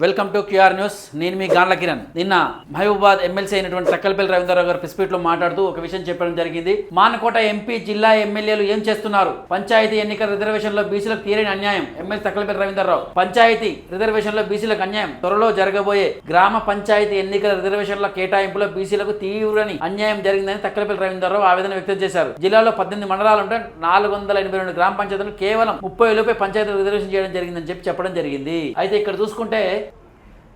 Welcome to QR news. నేను మీ గాన్ల కిరణ్. నిన్న Mahabubabad MLC అయినటువంటి తక్కలపల్లి రవీంద్రరావు గారు ప్రెస్లో మాట్లాడుతూ ఒక విషయం చెప్పడం జరిగింది. మానకోట ఎంపీ జిల్లా ఎమ్మెల్యేలు ఏం చేస్తున్నారు? పంచాయతీ ఎన్నికల రిజర్వేషన్లో బీసీలకు తీరని అన్యాయం ఎమ్మెల్సీ తక్కలపల్లి రవీంద్రరావు పంచాయతీ రిజర్వేషన్లో బీసీలకు అన్యాయం త్వరలో జరగబోయే గ్రామ పంచాయతీ ఎన్నికల రిజర్వేషన్ల కేటాయింపులో బీసీలకు తీవ్రని అన్యాయం జరిగిందని తక్కలపల్లి రవీంద్రరావు ఆవేదన వ్యక్తం చేశారు. జిల్లాలో పద్దెనిమిది మండలాలు ఉంటే నాలుగు వందల ఎనభై రెండు గ్రామ పంచాయతీలు కేవలం ముప్పై లోపే పంచాయతీ రిజర్వేషన్ చేయడం జరిగిందని చెప్పి చెప్పడం జరిగింది. అయితే ఇక్కడ చూసుకుంటే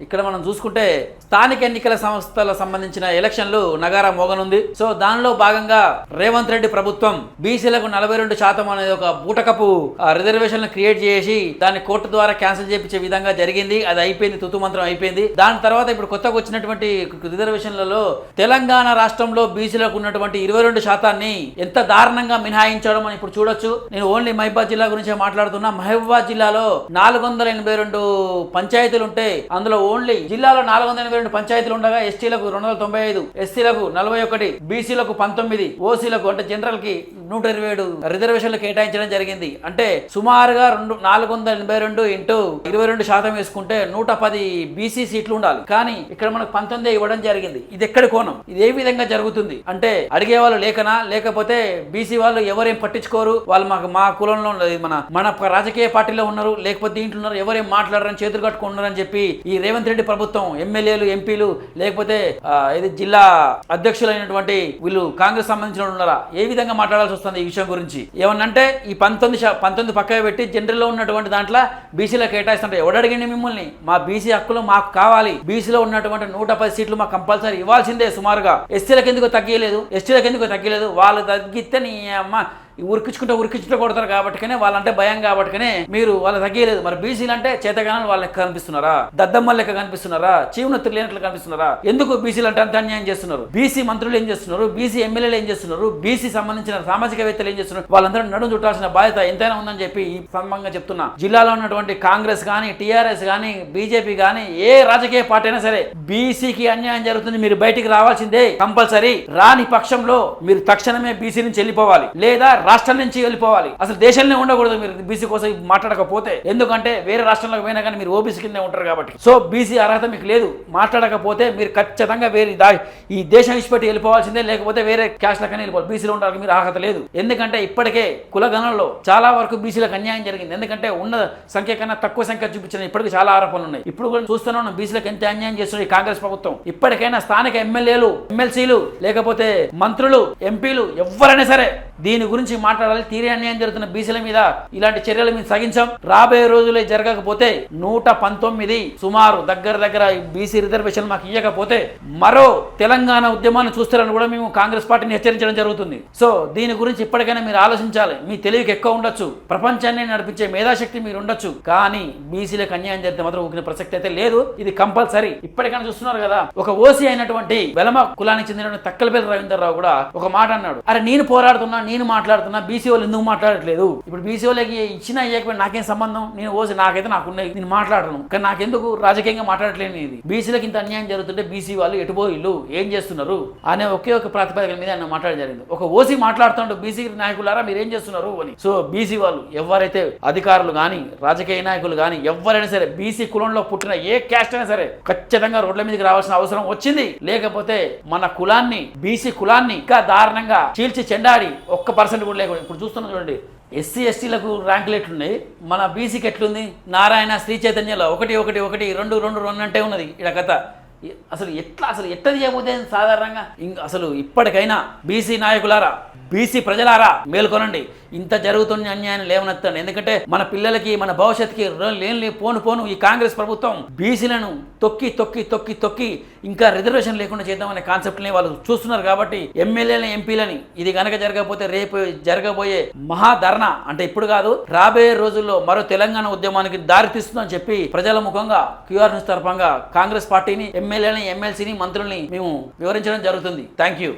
ఇక్కడ మనం చూసుకుంటే స్థానిక ఎన్నికల సంస్థల సంబంధించిన ఎలక్షన్లు నగారా మోగనుంది. సో దానిలో భాగంగా రేవంత్ రెడ్డి ప్రభుత్వం బీసీలకు నలభై రెండు శాతం అనేది ఒక బూటకపు రిజర్వేషన్ క్రియేట్ చేసి దాన్ని కోర్టు ద్వారా క్యాన్సిల్ చేయించే విధంగా జరిగింది. అది అయిపోయింది తుతు మంత్రం అయిపోయింది. దాని తర్వాత ఇప్పుడు కొత్తగా వచ్చినటువంటి రిజర్వేషన్లలో తెలంగాణ రాష్ట్రంలో బీసీలకు ఉన్నటువంటి ఇరవై రెండు శాతాన్ని ఎంత దారుణంగా మినహాయించడం అని ఇప్పుడు చూడొచ్చు. నేను ఓన్లీ మహిబాద్ జిల్లా గురించి మాట్లాడుతున్నా. మహిబాద్ జిల్లాలో నాలుగు వందల ఎనభై రెండు పంచాయతీలు ఉంటే అందులో ఓన్లీ జిల్లాలో నాలుగు వందల ఎనభై రెండు పంచాయతీలు ఉండగా ఎస్టీలకు రెండు వందల తొంభై ఐదు ఎస్సీలకు నలభై ఒకటి బీసీలకు పంతొమ్మిది ఓసీలకు అంటే జనరల్కి నూట ఇరవై ఏడు రిజర్వేషన్లు కేటాయించడం జరిగింది. అంటే సుమారుగా రెండు నాలుగు వందల ఎనభై రెండు ఇంటూ ఇరవై రెండు శాతం వేసుకుంటే నూట పది బీసీ సీట్లు ఉండాలి. కానీ ఇక్కడ మనకు పంతొమ్మిది ఇవ్వడం జరిగింది. ఇది ఎక్కడి కోణం? ఇది ఏ విధంగా జరుగుతుంది? అంటే అడిగే వాళ్ళు లేకనా? లేకపోతే బీసీ వాళ్ళు ఎవరేం పట్టించుకోరు? వాళ్ళు మాకు మా కులంలో ఉన్నది మన మన రాజకీయ పార్టీలో ఉన్నారు. లేకపోతే దీంట్లో ఉన్నారు. ఎవరేం మాట్లాడరని చేతులు కట్టుకుంటున్నారని చెప్పి ఈ రేవంత్ రెడ్డి ప్రభుత్వం ఎమ్మెల్యేలు ఎంపీలు లేకపోతే ఏది ఇది జిల్లా అధ్యక్షులైనటువంటి వీళ్ళు కాంగ్రెస్ సంబంధించిన ఉన్నారా? ఏ విధంగా మాట్లాడాల్సి వస్తుంది ఈ విషయం గురించి? ఏమన్నంటే ఈ పంతొమ్మిది పంతొమ్మిది పక్కన పెట్టి జనరల్లో ఉన్నటువంటి దాంట్లో బీసీలో కేటాయిస్తుంటే ఎవడడిగింది మిమ్మల్ని? మా బీసీ హక్కులు మాకు కావాలి. బీసీలో ఉన్నటువంటి నూట పది సీట్లు మాకు కంపల్సరీ ఇవ్వాల్సిందే సుమారుగా. ఎస్సీలకు ఎందుకు తగ్గలేదు? ఎస్టీలకు ఎందుకు తగ్గలేదు? వాళ్ళు తగ్గితే నీ అమ్మ ఉరికించుకుంటే ఉరికించుకుంటే కొడతారు కాబట్టికనే వాళ్ళంటే భయం కాబట్టికనే మీరు వాళ్ళు తగ్గలేదు. మరి బీసీలు అంటే చేతగానం వాళ్ళ లెక్క కనిపిస్తున్నారా? దద్దమ్మ లెక్క కనిపిస్తున్నారా? చీవునెత్తులు లేనట్లు కనిపిస్తున్నారా? ఎందుకు బీసీలు అంటే అంత అన్యాయం చేస్తున్నారు? బీసీ మంత్రులు ఏం చేస్తున్నారు? బీసీ ఎమ్మెల్యేలు ఏం చేస్తున్నారు? బీసీ సంబంధించిన సామాజికవేత్తలు ఏం చేస్తున్నారు? వాళ్ళందరూ నడుము చుట్టాల్సిన బాధ్యత ఎంతైనా ఉందని చెప్పి ఈ సందర్భంగా చెప్తున్నా. జిల్లాలో ఉన్నటువంటి కాంగ్రెస్ కానీ టీఆర్ఎస్ కానీ బీజేపీ కానీ ఏ రాజకీయ పార్టీ అయినా సరే బీసీకి అన్యాయం జరుగుతుంది. మీరు బయటికి రావాల్సిందే కంపల్సరీ. రాని పక్షంలో మీరు తక్షణమే బీసీ నుంచి వెళ్ళిపోవాలి. లేదా రాష్ట్రం నుంచి వెళ్ళిపోవాలి. అసలు దేశంలో ఉండకూడదు మీరు బీసీ కోసం మాట్లాడకపోతే. ఎందుకంటే వేరే రాష్ట్రంలోకి పోయినా కానీ మీరు ఓబీసీ కింద ఉంటారు కాబట్టి. సో బీసీ అర్హత మీకు లేదు. మాట్లాడకపోతే మీరు ఖచ్చితంగా వేరే దా ఈ దేశం విడిచిపెట్టి వెళ్ళిపోవాల్సిందే. లేకపోతే వేరే క్యాస్ట్లకనే వెళ్ళిపోవాలి. బీసీలో ఉండడానికి మీరు అర్హత లేదు. ఎందుకంటే ఇప్పటికే కులగణంలో చాలా వరకు బీసీలకు అన్యాయం జరిగింది. ఎందుకంటే ఉన్న సంఖ్య కన్నా తక్కువ సంఖ్య చూపించిన ఇప్పటికీ చాలా ఆరోపణలు ఉన్నాయి. ఇప్పుడు కూడా చూస్తూనే ఉన్నాం బీసీలకు ఎంత అన్యాయం చేస్తున్నారు ఈ కాంగ్రెస్ ప్రభుత్వం. ఇప్పటికైనా స్థానిక ఎమ్మెల్యేలు ఎమ్మెల్సీలు లేకపోతే మంత్రులు ఎంపీలు ఎవరైనా సరే దీని గురించి మాట్లాడాలి. తీరే అన్యాయం జరుగుతున్న బీసీల మీద ఇలాంటి చర్యలు మేము సగించాం. రాబోయే రోజులే జరగకపోతే నూట పంతొమ్మిది సుమారు దగ్గర దగ్గర బీసీ రిజర్వేషన్ మాకు ఇవ్వకపోతే మరో తెలంగాణ ఉద్యమాన్ని చూస్తారని కూడా మేము కాంగ్రెస్ పార్టీని హెచ్చరించడం జరుగుతుంది. సో దీని గురించి ఇప్పటికైనా మీరు ఆలోచించాలి. మీ తెలివికి ఎక్కువ ఉండొచ్చు. ప్రపంచాన్ని నడిపించే మేధాశక్తి మీరు ఉండొచ్చు. కానీ బీసీలకు అన్యాయం జరిగితే మాత్రం ఊకిన ప్రసక్తి అయితే లేదు. ఇది కంపల్సరీ. ఇప్పటికైనా చూస్తున్నారు కదా ఒక ఓసీ అయినటువంటి వెలమ కులానికి చెందిన తక్కలపల్లి రవీంద్రరావు కూడా ఒక మాట అన్నాడు. అరే నేను పోరాడుతున్నాను నేను మాట్లాడుతున్నా బీసీ వాళ్ళు ఎందుకు మాట్లాడట్లేదు? ఇప్పుడు బీసీ వాళ్ళకి ఇచ్చినా ఇవ్వకపోయినా నాకేం సంబంధం? నేను ఓసి నాకైతే నాకున్నాయి నేను మాట్లాడను. కానీ నాకెందుకు రాజకీయంగా మాట్లాడట్లేదు ఇది? బీసీలకు ఇంత అన్యాయం జరుగుతుంటే బీసీ వాళ్ళు ఎటుపోయిల్లు ఏం చేస్తున్నారు? అనే ఒకే ఒక ప్రాతిపదికల మీద ఆయన మాట్లాడడం జరిగింది. ఒక ఓసీ మాట్లాడుతుంటే బీసీ నాయకులారా మీరు ఏం చేస్తున్నారు అని. సో బీసీ వాళ్ళు ఎవరైతే అధికారులు కానీ రాజకీయ నాయకులు కానీ ఎవరైనా సరే బీసీ కులంలో పుట్టిన ఏ క్యాస్ట్ అయినా సరే ఖచ్చితంగా రోడ్ల మీదకి రావాల్సిన అవసరం వచ్చింది. లేకపోతే మన కులాన్ని బీసీ కులాన్ని ఇంకా దారుణంగా చీల్చి చెండాడి ఒక్క పర్సెంట్ కూడా లేకుండా ఇప్పుడు చూస్తున్నాం చూడండి ఎస్సీ ఎస్టీలకు ర్యాంకులు ఎట్లున్నాయి? మన బీసీకి ఎట్లుంది? నారాయణ శ్రీ చైతన్యలో ఒకటి ఒకటి ఒకటి రెండు రెండు రెండు అంటే ఉన్నది ఇక్కడ కథ. అసలు ఎట్లా అసలు ఎట్లా చేయబోతే సాధారణంగా? ఇంక అసలు ఇప్పటికైనా బీసీ నాయకులారా బీసీ ప్రజలారా మేల్కొనండి. ఇంత జరుగుతున్న అన్యాయం లేవనెత్తండి. ఎందుకంటే మన పిల్లలకి మన భవిష్యత్తుకి లేని పోను పోను ఈ కాంగ్రెస్ ప్రభుత్వం బీసీలను తొక్కి తొక్కి తొక్కి తొక్కి. ఇంకా రిజర్వేషన్ లేకుండా చేద్దామనే కాన్సెప్ట్ని వాళ్ళు చూస్తున్నారు కాబట్టి ఎమ్మెల్యేలని ఎంపీలని ఇది కనుక జరగకపోతే రేపు జరగబోయే మహాధరణ అంటే ఇప్పుడు కాదు రాబోయే రోజుల్లో మరో తెలంగాణ ఉద్యమానికి దారి తీస్తుందని చెప్పి ప్రజల ముఖంగా క్యూఆర్ న్యూస్ తరఫంగా కాంగ్రెస్ పార్టీని ఎమ్మెల్యేలని ఎమ్మెల్సీని మంత్రుల్ని మేము వివరించడం జరుగుతుంది. Thank you